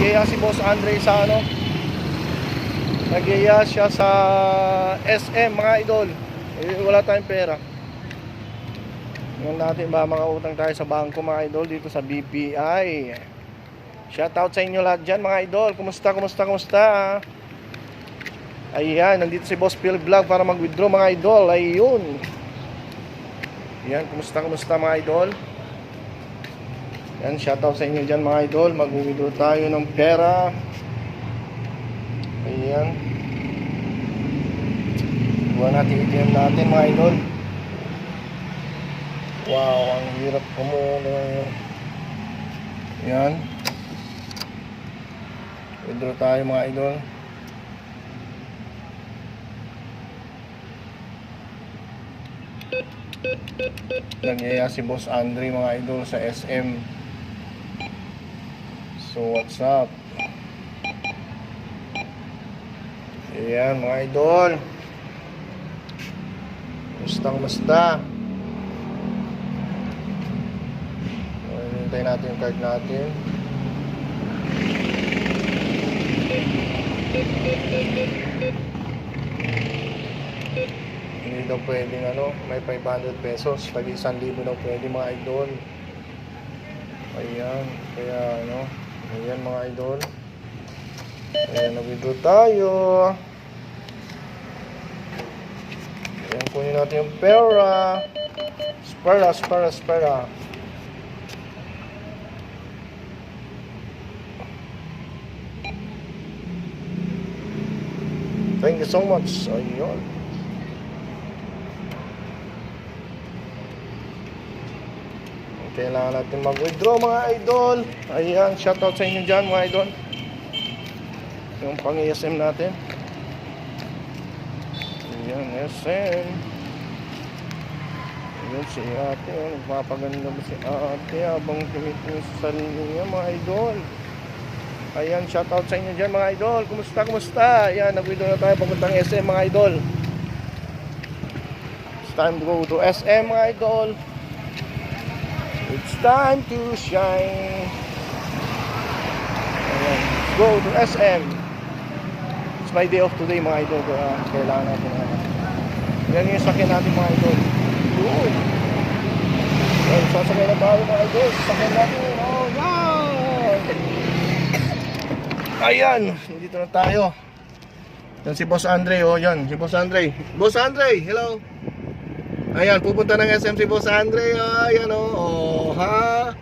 Nagyaya si Boss Andre sa ano? Nagyaya siya sa SM mga idol. Eh, wala tayong pera. Ngayon natin ba makautang tayo sa bangko mga idol dito sa BPI. Shoutout sa inyo lahat dyan mga idol. Kumusta, kumusta, kumusta? Ayan, nandito si Boss Phil Vlog para mag-withdraw mga idol. Ayun. Ayan, kumusta, kumusta mga idol? Yan, shoutout sa inyo dyan mga idol. Mag-withdraw tayo ng pera. Ayan. Buwan natin ATM natin mga idol. Wow, ang hirap kumuha. Yan. Withdraw tayo mga idol. Nagyaya si Boss Andre mga idol sa SM. So what's up? Ayan mga idol. Mustang musta. Hintay natin yung card natin. Hindi daw pwedeng ano, may 500 pesos. Tag 1,000 daw pwede mga idol. Ayan, kaya ano, ayan mga idol. Ayan, nag-withdraw tayo. Ayan, kunin natin yung pera. Spera, spera, spera. Thank you so much. Ayun. Kailangan natin mag-withdraw mga idol. Ayan, shoutout sa inyo dyan mga idol. Yung pang ESM natin. Ayan, SM. Ayan si ate. oh. Magpapaganda ba si ate habang tumitingin sa sarili niya mga idol. Ayan, shoutout sa inyo dyan mga idol. Kumusta, kumusta? Ayan, nag-withdraw na tayo papuntang SM mga idol. It's time to go to SM mga idol. It's time to shine. Ayan, let's go to SM. It's my day off today mga idol. Kailangan natin ano. Yan yung sakyan natin mga idol. Yun. Ayan, sasakay na tayo mga idol. Sakyan natin. Oh, yan! Ayan, dito na tayo. Yan si Boss Andre, oh, yan, si Boss Andre. Boss Andre, hello. Ayan, pupunta ng SM si Boss Andre, ayan, oh, oh ha.